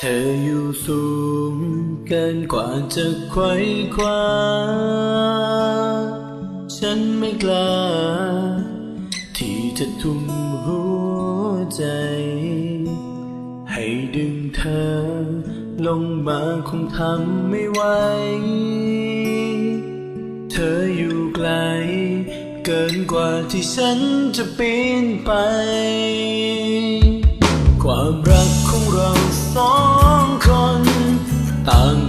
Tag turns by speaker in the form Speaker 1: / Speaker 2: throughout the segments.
Speaker 1: เธออยู่สูงเกินกว่าจะไขว้คว้า ฉันไม่กล้า ที่จะทุ่มหัวใจ ให้ดึงเธอ ลงมาคงทำไม่ไหว เธออยู่ไกล เกินกว่าที่ฉันจะปีนไป ความรักของเรา tận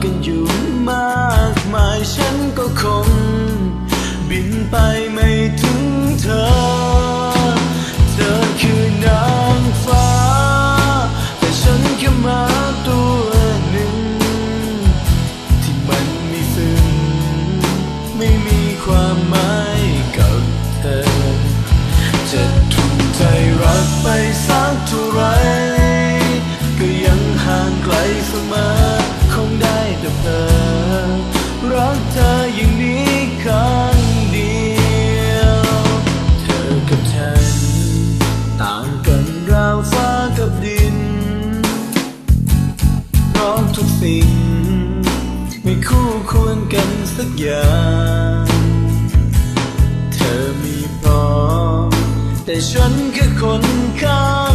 Speaker 1: ควรกันสักอย่าง เธอมีพร้อมแต่ฉันคือคนข้า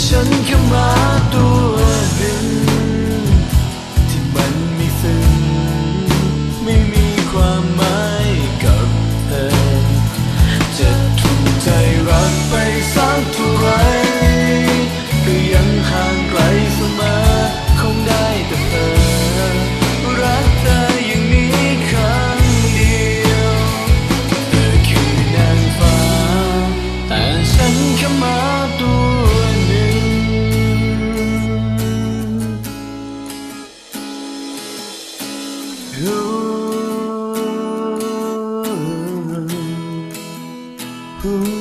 Speaker 1: Mission. Ooh.